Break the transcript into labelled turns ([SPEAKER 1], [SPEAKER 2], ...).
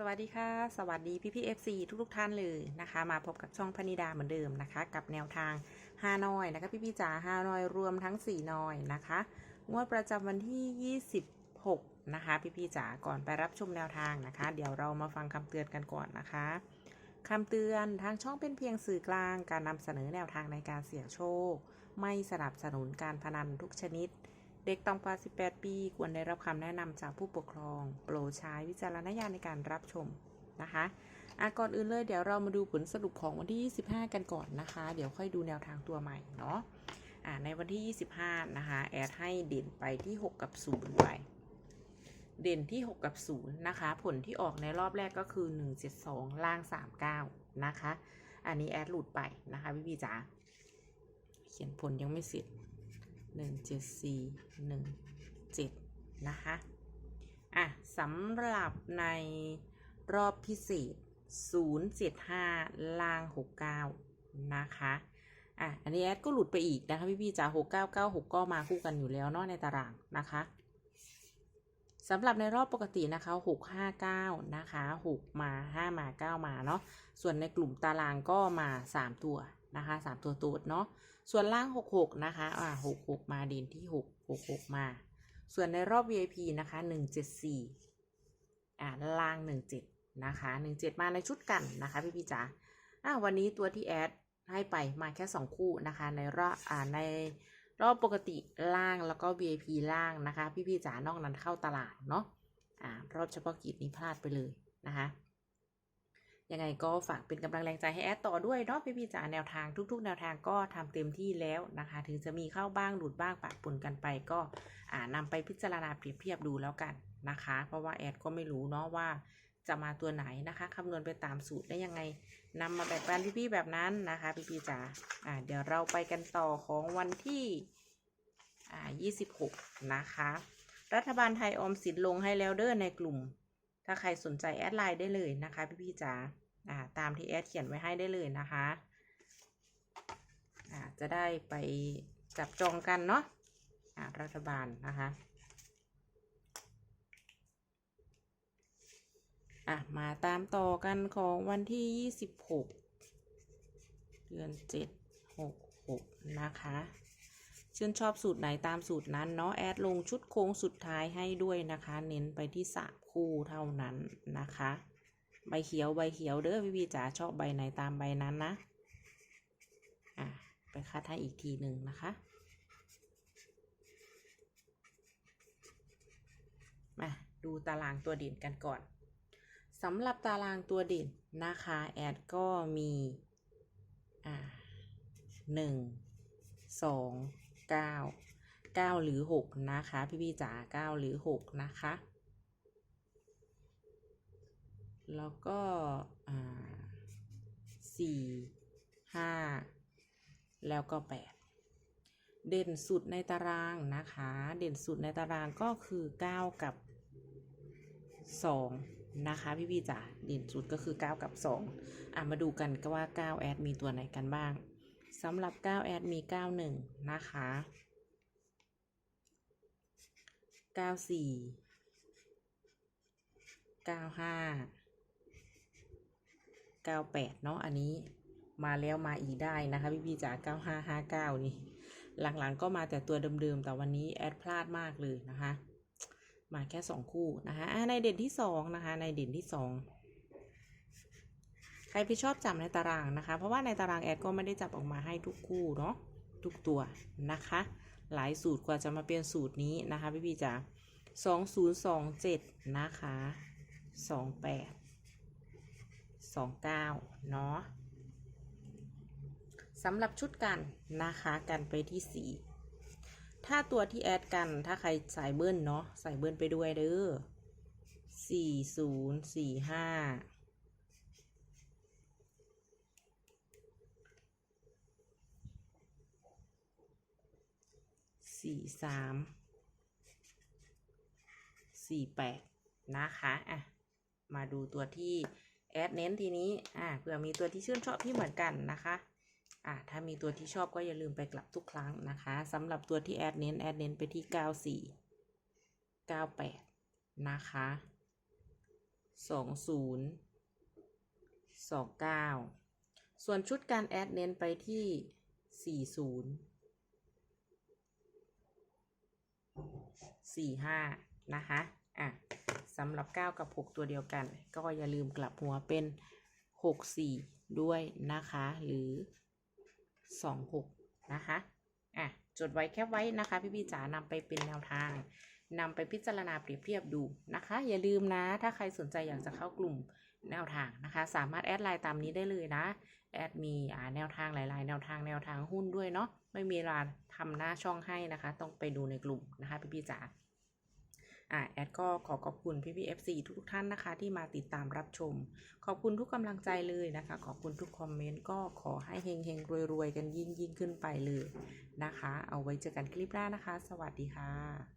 [SPEAKER 1] สวัสดีค่ะ สวัสดีพี่พี่เอฟซีทุกทุกๆท่านเลยนะคะ มาพบกับช่องพนิดาเหมือนเดิมนะคะ กับแนวทางฮานอยนะคะ พี่พี่จ๋าฮานอยรวมทั้ง4นอยนะคะ งวดประจำวันที่ 26 นะคะ พี่พี่จ๋าก่อนไปรับชมแนวทางนะคะ เดี๋ยวเรามาฟังคำเตือนกันก่อนนะคะคำเตือนทางช่องเป็นเพียงสื่อกลางการนำเสนอแนวทางในการเสี่ยงโชค ไม่สนับสนุนการพนันทุกชนิด เด็กต่ำกว่า 18 ปี ควรได้รับคำแนะนำจากผู้ปกครอง โปรดใช้วิจารณญาณในการรับชมนะคะอะก่อนอื่นเลยเดี๋ยวเรามาดูผลสรุปของวันที่ 25 กันก่อนนะคะ เดี๋ยวค่อยดูแนวทางตัวใหม่เนาะอะในวันที่ 25 นะคะ แอดให้เด่นไปที่ 6 กับ 0 ไป เด่นที่ 6 กับ 0 นะคะ ผลที่ออกในรอบแรกก็คือ 172 ล่าง 39 นะคะ อันนี้แอดหลุดไปนะคะพี่พี่จ๋าเขียนผลยังไม่เสร็จ หนึ่งเจ็ดสี่หนึ่งเจ็ดนะคะ อะสำหรับในรอบพิเศษศูนย์เจ็ดห้าล่างหกเก้านะคะ อะ อันนี้แอดก็หลุดไปอีกนะคะ พี่ๆจ๋าหกเก้าเก้าหกก็มาคู่กันอยู่แล้วเนาะในตารางนะคะสำหรับในรอบปกตินะคะหกห้าเก้านะคะหกมาห้ามาเก้ามาเนาะ ส่วนในกลุ่มตารางก็มาสามตัวนะคะสามตัวตูดเนาะ ส่วนล่าง 66 นะคะ อ่า 66 มาเด่นที่ 6 66 มา ส่วนในรอบ VIP นะคะ 174 อ่า ล่าง 17 นะคะ 17 มาในชุดกันนะคะ พี่พี่จ๋า อ่า วันนี้ตัวที่แอดให้ไปมาแค่ 2 คู่นะคะ ในรอบ อ่า ในรอบปกติล่างแล้วก็ VIP ล่างนะคะ พี่พี่จ๋านอกนั้นเข้าตลาดเนาะ อ่า รอบเฉพาะกิจนี้พลาดไปเลยนะคะ ยังไงก็ฝากเป็นกำลังแรงใจให้แอดต่อด้วยเนาะพี่พี่จ๋าแนวทางทุก ๆ แนวทางก็ทำเต็มที่แล้วนะคะ ถึงจะมีเข้าบ้างหลุดบ้างปะปนกันไปก็อ่านำไปพิจารณาเปรียบเทียบดูแล้วกันนะคะ เพราะว่าแอดก็ไม่รู้เนาะว่าจะมาตัวไหนนะคะคำนวณไปตามสูตรได้ยังไงนำมาแบ่งปันพี่ๆแบบนั้นนะคะพี่พี่ๆจ๋าอ่าเดี๋ยวเราไปกันต่อของวันที่อ่า26 นะคะ รัฐบาลไทยออมสินลงให้แล้วเด้อในกลุ่ม ถ้าใครสนใจแอดไลน์ได้เลยนะคะพี่พี่ๆจ๋า ตามที่แอดเขียนไว้ให้ได้เลยนะคะอ่าจะได้ไปจับจองกันเนาะอ่ารัฐบาลนะคะอะมาตามต่อกันของวันที่ 26 เดือน 7 6 6 นะคะชื่นชอบสูตรไหนตามสูตรนั้นเนาะแอดลงชุดโค้งสุดท้ายให้ด้วยนะคะ เน้นไปที่สามคู่เท่านั้นนะคะ ใบเขียวใบเขียวเด้อพี่พี่จ๋าชอบใบไหนตามใบนั้นนะ อะไปคัดให้อีกทีหนึ่งนะคะ มาดูตารางตัวเด่นกันก่อนสำหรับตารางตัวเด่นนะคะ แอดก็มี อ่าหนึ่งสองเก้าเก้าหรือหกนะคะ พี่พี่จ๋าเก้าหรือหกนะคะ แล้วก็สี่ห้าแล้วก็แปดเด่นสุดในตารางนะคะ เด่นสุดในตารางก็คือเก้ากับสองนะคะ พี่พี่จ๋าเด่นสุดก็คือเก้ากับสองอะมาดูกันก็ว่าเก้าแอดมีตัวไหนกันบ้างสำหรับเก้าแอดมีเก้าหนึ่งนะคะเก้าสี่เก้าห้า 98 เนาะอันนี้มาแล้วมาอีกได้นะคะพี่พี่จ๋า9559 นี่ หลังๆก็มาแต่ตัวเดิมๆ แต่วันนี้แอดพลาดมากเลยนะคะ มาแค่ 2 คู่นะคะในเด่นที่ 2 นะคะ ในเด่นที่ 2 ใครไปชอบจับในตารางนะคะ เพราะว่าในตารางแอดก็ไม่ได้จับออกมาให้ทุกคู่เนาะทุกตัวนะคะ หลายสูตรกว่าจะมาเป็นสูตรนี้นะคะพี่พี่จ๋า2027 นะคะ 28 สองเก้าเนาะสำหรับชุดกันนะคะกันไปที่สี่ถ้าตัวที่แอดกันถ้าใครสายเบิ้ลเนาะใส่เบิ้ลไปด้วยเด้อสี่ศูนย์สี่ห้าสี่สามสี่แปดนะคะ อะ มาดูตัวที่ แอดเน้นทีนี้อ่าเผื่อมีตัวที่ชื่นชอบที่เหมือนกันนะคะอ่าถ้ามีตัวที่ชอบก็อย่าลืมไปกลับทุกครั้งนะคะสำหรับตัวที่แอดเน้นแอดเน้นไปที่ 94 98 นะคะสองศูนย์สองเก้าส่วนชุดการแอดเน้นไปที่สี่ศูนย์สี่ห้านะคะำหรับ 9 กับ 6 ตัวเดียวกัน ก็อย่าลืมกลับหัวเป็น 6 4 ด้วยนะคะ หรือ 2 6 นะคะอะจดไว้แค่ไว้นะคะ พี่พี่จ๋านำไปเป็นแนวทางนำไปพิจารณาเปรียบเทียบดูนะคะ อย่าลืมนะ ถ้าใครสนใจอยากจะเข้ากลุ่มแนวทางนะคะ สามารถแอดไลน์ตามนี้ได้เลยนะ แอดมีแนวทางหลาย ๆ แนวทางแนวทางหุ้นด้วยเนาะไม่มีเวลาทำหน้าช่องให้นะคะ ต้องไปดูในกลุ่มนะคะ พี่พี่จ๋า อ่าแอดก็ขอขอบคุณพี่พี่ๆ FC ทุกท่านนะคะที่มาติดตามรับชม ขอบคุณทุกกำลังใจเลยนะคะ ขอบคุณทุกคอมเมนต์ก็ขอให้เฮงเฮงรวยรวยๆกันยิ่งยิ่งขึ้นไปเลยนะคะ เอาไว้เจอกันคลิปหน้านะคะ สวัสดีค่ะ